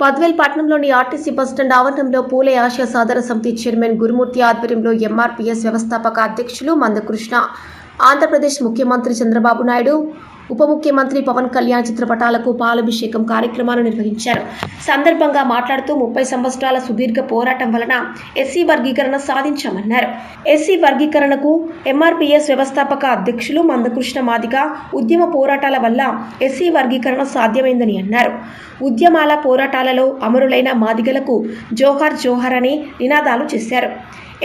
బద్వేల్ పట్టణంలోని RTC bus stand ఆవరణంలో పూలే ఆశయ సాధన సమితి చైర్మన్ గురుమూర్తి ఆధ్వర్యంలో ఎంఆర్పీఎస్ వ్యవస్థాపక అధ్యక్షులు మందకృష్ణ. ఆంధ్రప్రదేశ్ ముఖ్యమంత్రి చంద్రబాబు నాయుడు ఉప ముఖ్యమంత్రి పవన్ కళ్యాణ్ చిత్రపటాలకు పాలభిషేకం కార్యక్రమాన్ని నిర్వహించారు. సందర్భంగా మాట్లాడుతూ ముప్పై సంవత్సరాల సుదీర్ఘ పోరాటం వలన ఎస్సీ వర్గీకరణ సాధించామన్నారు. ఎస్సీ వర్గీకరణకు ఎంఆర్పీఎస్ వ్యవస్థాపక అధ్యక్షులు మందకృష్ణ మాదిగ ఉద్యమ పోరాటాల వల్ల ఎస్సీ వర్గీకరణ సాధ్యమైందని అన్నారు. ఉద్యమాల పోరాటాలలో అమరులైన మాదిగలకు జోహార్ జోహార్ అని నినాదాలు చేశారు.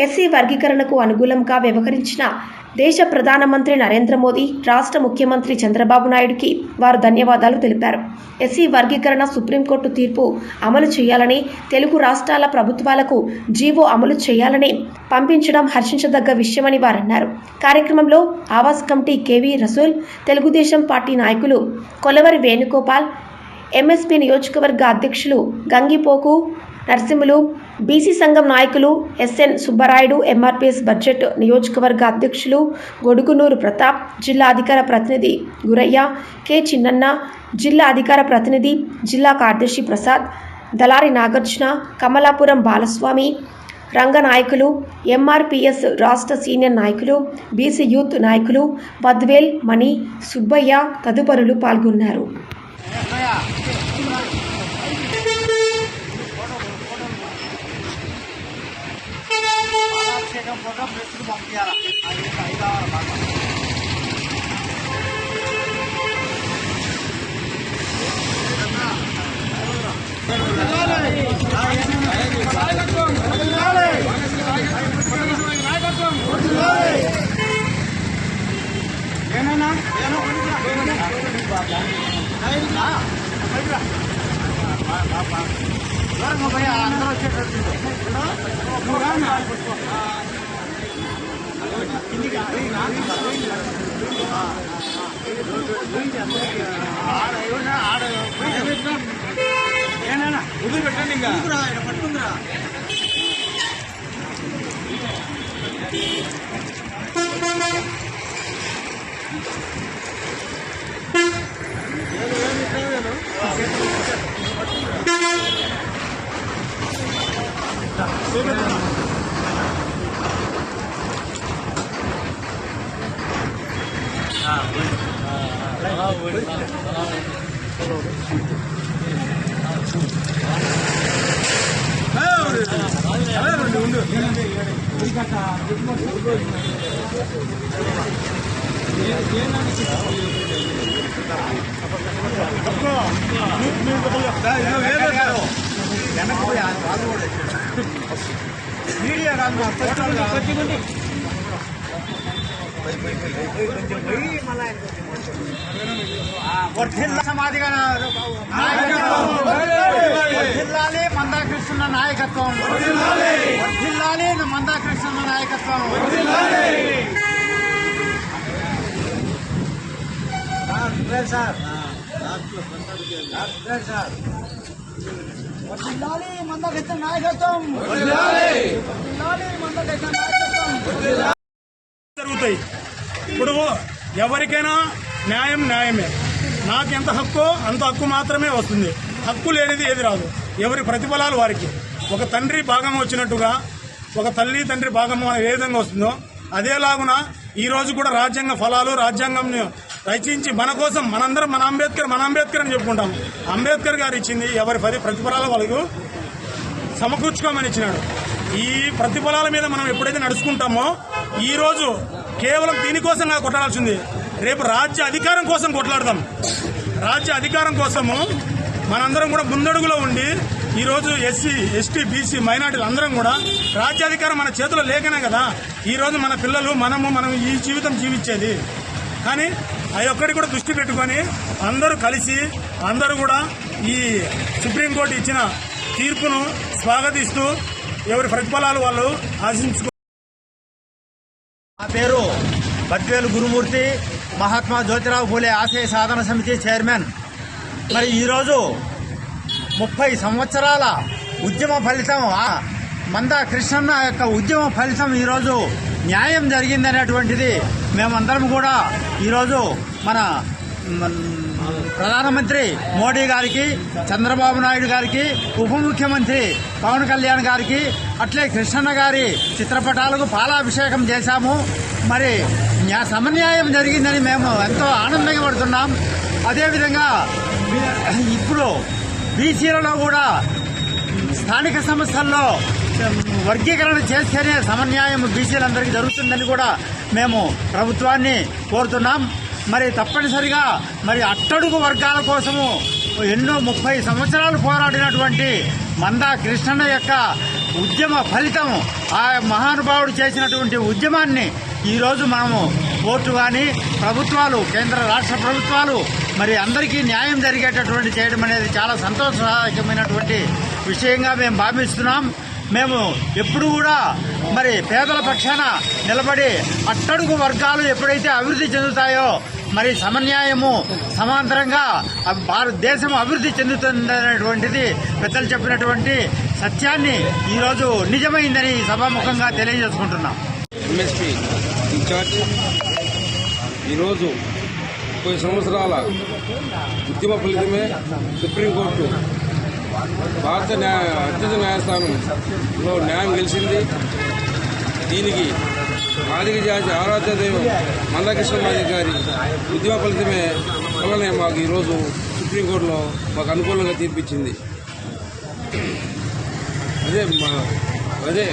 ఎస్సీ వర్గీకరణకు అనుకూలంగా వ్యవహరించిన దేశ ప్రధానమంత్రి నరేంద్ర మోదీ రాష్ట్ర ముఖ్యమంత్రి చంద్రబాబు నాయుడుకి వారు ధన్యవాదాలు తెలిపారు. ఎస్సీ వర్గీకరణ సుప్రీంకోర్టు తీర్పు అమలు చేయాలని తెలుగు రాష్ట్రాల ప్రభుత్వాలకు జీవో అమలు చేయాలని పంపించడం హర్షించదగ్గ విషయమని వారన్నారు. కార్యక్రమంలో Awas committee KV Rasool Telugu Desam party నాయకులు కొలవరి వేణుగోపాల్ ఎంఎస్పీ నియోజకవర్గ అధ్యక్షులు గంగిపోకు నరసింహులు బీసీ సంఘం నాయకులు ఎస్ఎన్ సుబ్బరాయుడు ఎంఆర్పీఎస్ బడ్జెట్ నియోజకవర్గ అధ్యక్షులు గొడుగునూరు ప్రతాప్ జిల్లా అధికార ప్రతినిధి గురయ్య కె చిన్నన్న జిల్లా అధికార ప్రతినిధి జిల్లా కార్యదర్శి ప్రసాద్ దళారి నాగార్జున కమలాపురం బాలస్వామి రంగ నాయకులు ఎంఆర్పిఎస్ రాష్ట్ర సీనియర్ నాయకులు బీసీ యూత్ నాయకులు బద్వేల్ మణి సుబ్బయ్య తదుపరులు పాల్గొన్నారు. పాలాభిషేకం ఫోటో ప్రెస్కి పంపించాలి అది అది కావాలి మాకు ఏనన్నా ఏనో భయ అందరూ వచ్చేటట్టు నువ్వు రానా ఏనా వదిలి పెట్టండి ఇంకా పట్టుకుందిరా మీడియా కాదు మా ఫోటోలు కాదు. వర్ధిల్ల సమాధిగా వర్ధిల్లాలి మందాకృష్ణ నాయకత్వం. వర్ధిల్లాలి మందాకృష్ణ నాయకత్వం. సార్. Sir sir. వర్ధిల్లాలి మందాకృష్ణ నాయకత్వం. వర్ధిల్లాలి మందాకృష్ణ నాయకత్వం. జరుగుతాయి. ఇప్పుడు ఎవరికైనా న్యాయం న్యాయమే. నాకు ఎంత హక్కు అంత హక్కు మాత్రమే వస్తుంది. హక్కు లేనిది ఏది రాదు. ఎవరి ప్రతిఫలాలు వారికి. ఒక తండ్రి భాగం వచ్చినట్టుగా ఒక తల్లి తండ్రి భాగం ఏ విధంగా వస్తుందో అదేలాగున ఈ రోజు కూడా రాజ్యాంగ ఫలాలు రాజ్యాంగం రచించి మన కోసం మనందరం మన అంబేద్కర్ మన అంబేద్కర్ అని చెప్పుకుంటాం. అంబేద్కర్ గారు ఇచ్చింది ఎవరి పది ప్రతిఫలాల వాళ్ళకు సమకూర్చుకోమని ఇచ్చినాడు. ఈ ప్రతిఫలాల మీద మనం ఎప్పుడైతే నడుచుకుంటామో ఈరోజు కేవలం దీనికోసం కొట్లాడాల్సింది. రేపు రాజ్య అధికారం కోసం కొట్లాడదాం. రాజ్య అధికారం కోసము మనందరం కూడా ముందడుగులో ఉండి ఈరోజు ఎస్సీ ఎస్టీ బీసీ మైనార్టీలు అందరం కూడా రాజ్యాధికారం మన చేతిలో లేకనే కదా. ఈరోజు మన పిల్లలు మనము మనం ఈ జీవితం జీవించేది. కానీ అవి ఒక్కటి కూడా దృష్టి పెట్టుకొని అందరూ కలిసి అందరూ కూడా ఈ సుప్రీంకోర్టు ఇచ్చిన తీర్పును స్వాగతిస్తూ ఎవరి ప్రతిఫలాలు వాళ్ళు ఆశించుకో నా పేరు బద్వేలు గురుమూర్తి మహాత్మా జ్యోతిరావు ఫూలే ఆశయ సాధన సమితి చైర్మన్. మరి ఈరోజు ముప్పై సంవత్సరాల ఉద్యమ ఫలితం మందా మంద కృష్ణన్న యొక్క ఉద్యమ ఫలితం ఈరోజు న్యాయం జరిగిందనేటువంటిది మేమందరం కూడా ఈరోజు మన ప్రధానమంత్రి మోడీ గారికి చంద్రబాబు నాయుడు గారికి ఉప ముఖ్యమంత్రి పవన్ కళ్యాణ్ గారికి అట్లే కృష్ణన్న గారి చిత్రపటాలకు పాలాభిషేకం చేశాము. మరి సమన్యాయం జరిగిందని మేము ఎంతో ఆనందంగా పడుతున్నాం. అదేవిధంగా ఇప్పుడు బీసీలలో కూడా స్థానిక సంస్థల్లో వర్గీకరణ చేస్తేనే సమన్యాయం బీసీలందరికీ జరుగుతుందని కూడా మేము ప్రభుత్వాన్ని కోరుతున్నాం. మరి తప్పనిసరిగా మరి అట్టడుగు వర్గాల కోసము ఎన్నో ముప్పై సంవత్సరాలు పోరాడినటువంటి మందా కృష్ణన్న యొక్క ఉద్యమ ఫలితం ఆ మహానుభావుడు చేసినటువంటి ఉద్యమాన్ని ఈరోజు మనము కోర్టు కానీ ప్రభుత్వాలు కేంద్ర రాష్ట్ర ప్రభుత్వాలు మరి అందరికీ న్యాయం జరిగేటటువంటి చేయడం అనేది చాలా సంతోషదాయకమైనటువంటి విషయంగా మేము భావిస్తున్నాం. మేము ఎప్పుడు కూడా మరి పేదల పక్షాన నిలబడి అట్టడుగు వర్గాలు ఎప్పుడైతే అభివృద్ధి చెందుతాయో మరి సమన్యాయము సమాంతరంగా భారతదేశం అభివృద్ధి చెందుతుందనేటువంటిది పెద్దలు చెప్పినటువంటి సత్యాన్ని ఈరోజు నిజమైందని సభాముఖంగా తెలియజేసుకుంటున్నాం. ఇన్ఛార్జ్ ఈరోజు ముప్పై సంవత్సరాల ఉద్యమ ఫలితమే సుప్రీంకోర్టు భారత న్యాయ అత్యున్నత న్యాయస్థానంలో న్యాయం గెలిచింది. దీనికి ఆదిక జాతి ఆరాధ్య దైవం మందకృష్ణరాజు గారి ఉద్యమ ఫలితమే వల్లనే మాకు ఈరోజు సుప్రీంకోర్టులో మాకు అనుకూలంగా తీర్పిచ్చింది. అదే మా- అదే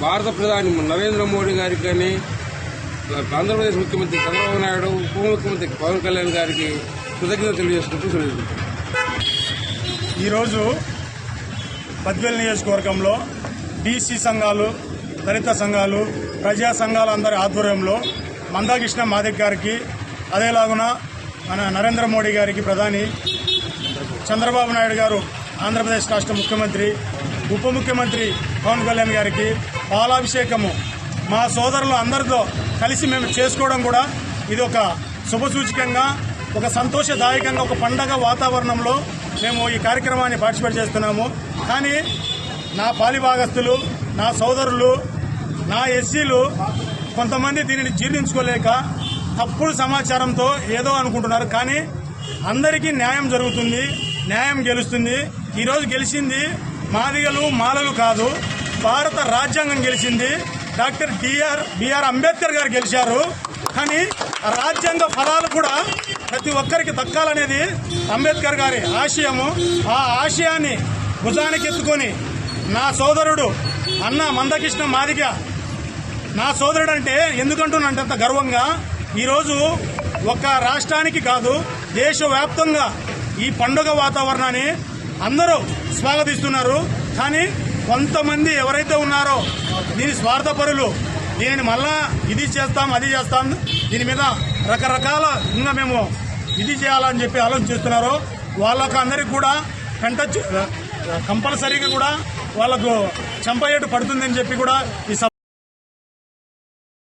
భారత ప్రధాని నరేంద్ర మోడీ గారికి కానీ ఆంధ్రప్రదేశ్ ముఖ్యమంత్రి చంద్రబాబు నాయుడు ఉప ముఖ్యమంత్రి పవన్ కళ్యాణ్ గారికి కృతజ్ఞత తెలియజేసుకుంటూ సెలవు ఈరోజు బద్వేల్ నియోజకవర్గంలో బీసీ సంఘాలు దళిత సంఘాలు ప్రజా సంఘాల అందరి ఆధ్వర్యంలో మందాకృష్ణ మాదిక్ గారికి అదేలాగున మన నరేంద్ర మోడీ గారికి ప్రధాని చంద్రబాబు నాయుడు గారు ఆంధ్రప్రదేశ్ రాష్ట్ర ముఖ్యమంత్రి ఉప ముఖ్యమంత్రి పవన్ కళ్యాణ్ గారికి పాలాభిషేకము. మా సోదరులు అందరితో కలిసి మేము చేసుకోవడం కూడా ఇది ఒక శుభసూచకంగా ఒక సంతోషదాయకంగా ఒక పండగ వాతావరణంలో మేము ఈ కార్యక్రమాన్ని పార్టిసిపేట్ చేస్తున్నాము. కానీ నా పాలిభాగస్తులు నా సోదరులు నా ఎస్సీలు కొంతమంది దీనిని జీర్ణించుకోలేక తప్పుడు సమాచారంతో ఏదో అనుకుంటున్నారు. కానీ అందరికీ న్యాయం జరుగుతుంది న్యాయం గెలుస్తుంది. ఈరోజు గెలిచింది మాదిగలు మాలలు కాదు భారత రాజ్యాంగం గెలిచింది. డాక్టర్ డిఆర్ బిఆర్ అంబేద్కర్ గారు గెలిచారు. కానీ రాజ్యాంగ ఫలాలు కూడా ప్రతి ఒక్కరికి దక్కాలనేది అంబేద్కర్ గారి ఆశయము. ఆ ఆశయాన్ని భుజానికి ఎత్తుకొని నా సోదరుడు అన్న మందకృష్ణ మాదిగ. నా సోదరుడు అంటే ఎందుకంటున్నానంటే అంత గర్వంగా ఈరోజు ఒక రాష్ట్రానికి కాదు దేశవ్యాప్తంగా ఈ పండుగ వాతావరణాన్ని అందరూ స్వాగతిస్తున్నారు. కానీ కొంతమంది ఎవరైతే ఉన్నారో దీని స్వార్థపరులు దీనిని మళ్ళా ఇది చేస్తాం అది చేస్తాం. దీని మీద రకరకాల ఇంకా మేము ఇది చేయాలని చెప్పి ఆలోచన చేస్తున్నారు వాళ్ళకు అందరికి కూడా కంట కంపల్సరీగా కూడా వాళ్ళకు చంపయేటు పడుతుందని చెప్పి కూడా ఈ